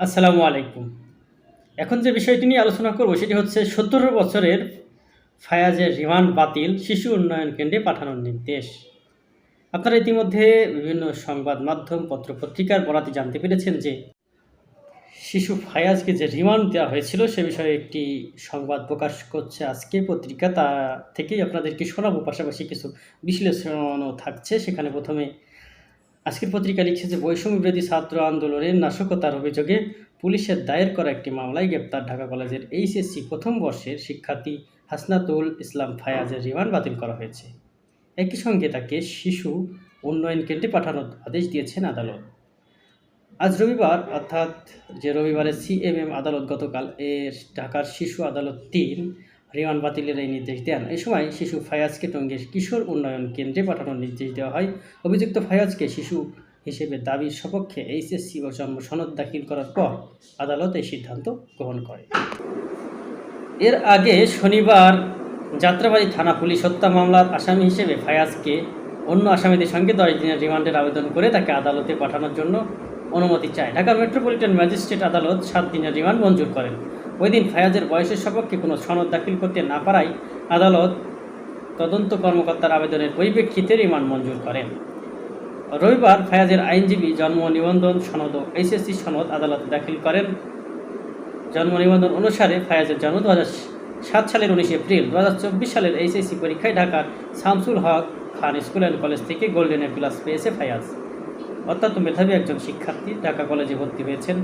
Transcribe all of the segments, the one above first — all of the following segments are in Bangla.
আসসালামু আলাইকুম। এখন যে বিষয়টি নিয়ে আলোচনা করব, সেটি হচ্ছে সত্তর বছরের ফায়াজের রিমান্ড বাতিল, শিশু উন্নয়ন কেন্দ্রে পাঠানোর নির্দেশ। আপনারা ইতিমধ্যে বিভিন্ন সংবাদ মাধ্যম পত্রপত্রিকার বরাতে জানতে পেরেছেন যে শিশু ফায়াজকে যে রিমান্ড দেওয়া হয়েছিল, সে বিষয়ে একটি সংবাদ প্রকাশ করছে আজকে পত্রিকা। তা থেকেই আপনাদেরকে শোনাবো। পাশাপাশি কিছু বিশ্লেষণও থাকছে। সেখানে প্রথমে আজকের পত্রিকা লিখছে বৈষম্য বিরোধী ছাত্র আন্দোলনের নাশকতার অভিযোগে পুলিশের দায়ের করা একটি মামলায় গ্রেপ্তার ঢাকা কলেজের এইচএসসি প্রথম বর্ষের শিক্ষার্থী হাসনাতুল ইসলাম ফায়াজের রিমান্ড বাতিল করা হয়েছে। একই সঙ্গে তাকে শিশু উন্নয়ন কেন্দ্রে পাঠানোর আদেশ দিয়েছেন আদালত। আজ রবিবার, অর্থাৎ যে রবিবারে সিএমএম আদালত গতকাল এর ঢাকার শিশু আদালত তিন রিমান্ড বাতিলের এই নির্দেশ দেন। এই সময় শিশু ফায়াজকে টঙ্গীর কিশোর উন্নয়ন কেন্দ্রে পাঠানোর নির্দেশ দেওয়া হয়। অভিযুক্ত ফায়াজকে শিশু হিসেবে দাবির সপক্ষে এইচএসসি ও জন্ম সনদ দাখিল করার পর আদালত এই সিদ্ধান্ত গ্রহণ করে। এর আগে শনিবার যাত্রাবাড়ি থানা পুলিশ হত্যা মামলার আসামি হিসেবে ফায়াজকে অন্য আসামিদের সঙ্গে দশ দিনের রিমান্ডের আবেদন করে তাকে আদালতে পাঠানোর জন্য অনুমতি চায়। ঢাকা মেট্রোপলিটন ম্যাজিস্ট্রেট আদালত সাত দিনের রিমান্ড মঞ্জুর করেন। ওই দিন ফায়াজের বয়সের সপক্ষে কোনো সনদ দাখিল করতে না পারায় আদালত তদন্ত কর্মকর্তার আবেদনের পরিপ্রেক্ষিতে রিমান্ড মঞ্জুর করেন। রবিবার ফায়াজের আইনজীবী জন্ম নিবন্ধন সনদ ও এইচএসসি সনদ আদালতে দাখিল করেন। জন্ম নিবন্ধন অনুসারে ফায়াজের জন্ম দু সাত সালের উনিশে এপ্রিল দু সালের এইচএসসি পরীক্ষায় ঢাকার Shamsul Haque Khan school and college থেকে গোল্ডেন এ প্লাস পেয়েছে ফায়াজ। অত্যন্ত মেধাবী একজন শিক্ষার্থী ঢাকা কলেজে ভর্তি হয়েছেন।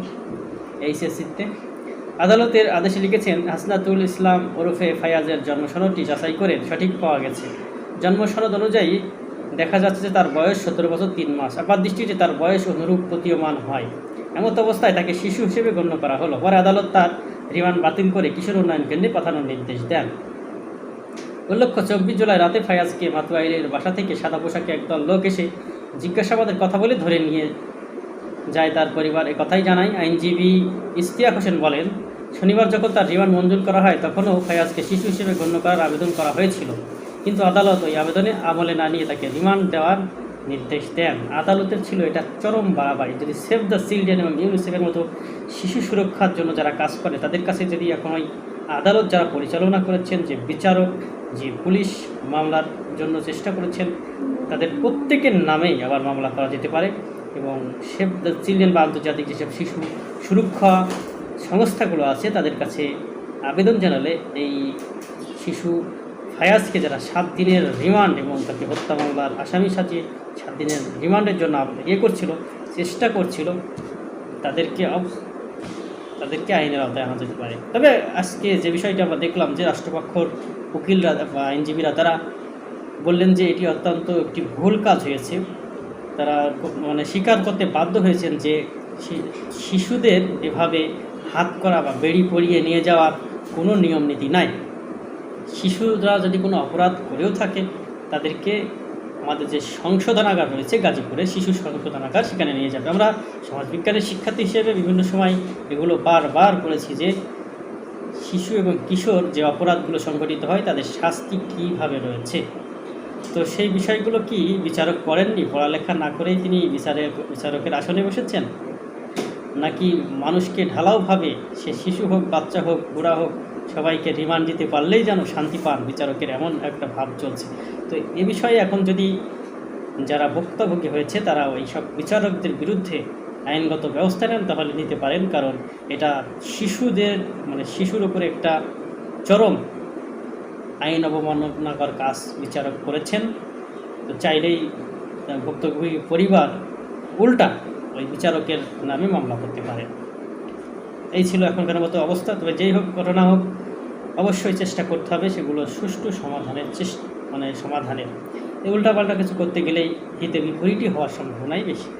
এইচএসসিতে আদালতের আদেশে লিখেছেন, হাসনাতুল ইসলাম ওরফে ফায়াজের জন্মসনদটি যাচাই করে সঠিক পাওয়া গেছে। জন্মসনদ অনুযায়ী দেখা যাচ্ছে যে তার বয়স সতেরো বছর তিন মাস। আপাত দৃষ্টিতে তার বয়স অনুরূপ প্রতীয়মান হয়। এমত অবস্থায় তাকে শিশু হিসেবে গণ্য করা হলো। পরে আদালত তার রিমান্ড বাতিল করে কিশোর উন্নয়ন কেন্দ্রে পাঠানোর নির্দেশ দেন। উল্লেখ্য, চব্বিশ জুলাই রাতে ফায়াজকে মাতুয়াইলের বাসা থেকে সাদা পোশাকে একদল লোক এসে জিজ্ঞাসাবাদের কথা বলে ধরে নিয়ে যায় তার পরিবার কথাই জানায়। আইনজীবী ইস্তিয়াক হোসেন বলেন, শনিবার যখন তার রিমান্ড মঞ্জুর করা হয়, তখনও ফায়াজকে শিশু হিসেবে গণ্য করার আবেদন করা হয়েছিল। কিন্তু আদালত ওই আবেদনে আমলে না নিয়ে তাকে রিমান্ড দেওয়ার নির্দেশ দেন। আদালতের ছিল এটা চরম বাড়াবাড়ি। যদি সেভ দ্য চিলড্রেন এবং ইউনিসেফের মতো শিশু সুরক্ষার জন্য যারা কাজ করে, তাদের কাছে যদি এখন ওই আদালত যারা পরিচালনা করেছেন, যে বিচারক, যে পুলিশ মামলার জন্য চেষ্টা করেছেন, তাদের প্রত্যেকের নামেই আবার মামলা করা যেতে পারে। এবং সেভ দ্য চিলড্রেন বা আন্তর্জাতিক যেসব শিশু সুরক্ষা সংস্থাগুলো আছে, তাদের কাছে আবেদন জানালে এই শিশু ফায়াজকে যারা সাত দিনের রিমান্ড এবং তাকে হত্যা মামলার আসামি সাজিয়ে সাত দিনের রিমান্ডের জন্য ইয়ে করছিল, চেষ্টা করছিল, তাদেরকে তাদেরকে আইনের আওতায় আনা যেতে পারে। তবে আজকে যে বিষয়টা আমরা দেখলাম যে রাষ্ট্রপক্ষর উকিলরা বা আইনজীবীরা তারা বললেন যে এটি অত্যন্ত একটি ভুল কাজ হয়েছে। তারা মানে স্বীকার করতে বাধ্য হয়েছেন যে শিশুদের এভাবে হাত করা বা বেড়ি পরিয়ে নিয়ে যাওয়ার কোনো নিয়ম নীতি নাই। শিশুরা যদি কোনো অপরাধ করেও থাকে, তাদেরকে আমাদের যে সংশোধনাগার রয়েছে গাজীপুরে, শিশু সংশোধনাগার, সেখানে নিয়ে যাবে। আমরা সমাজবিজ্ঞানের শিক্ষার্থী হিসেবে বিভিন্ন সময় এগুলো বারবার করেছি যে শিশু এবং কিশোর যে অপরাধগুলো সংঘটিত হয়, তাদের শাস্তি কীভাবে রয়েছে? তো সেই বিষয়গুলো কি বিচারক করেননি? পড়ালেখা না করেই তিনি বিচারের, বিচারকের আসনে বসেছেন? নাকি মানুষকে ঢালাওভাবে সে শিশু হোক, বাচ্চা হোক, বুড়া হোক, সবাইকে রিমান্ড দিতে পারলেই যেন শান্তি পান? বিচারকের এমন একটা ভাব চলছে। তো এ বিষয়ে এখন যদি যারা ভুক্তভোগী হয়েছে, তারা ওই সব বিচারকদের বিরুদ্ধে আইনগত ব্যবস্থা নেন, তাহলে নিতে পারেন। কারণ এটা শিশুদের মানে শিশুর উপরে একটা চরম আইন অবমাননাকর কাজ বিচারক করেছেন। তো চাইলেই ভুক্তভোগী পরিবার উল্টা ওই বিচারকের নামে মামলা করতে পারে। এই ছিল এখনকার মতো অবস্থা। তবে যেই হোক ঘটনা হোক, অবশ্যই চেষ্টা করতে হবে সেগুলো সুষ্ঠু সমাধানের চেষ্টা মানে সমাধানের। এই উল্টাপাল্টা কিছু করতে গেলেই হিতে বিপরীতই হওয়ার সম্ভাবনাই বেশি।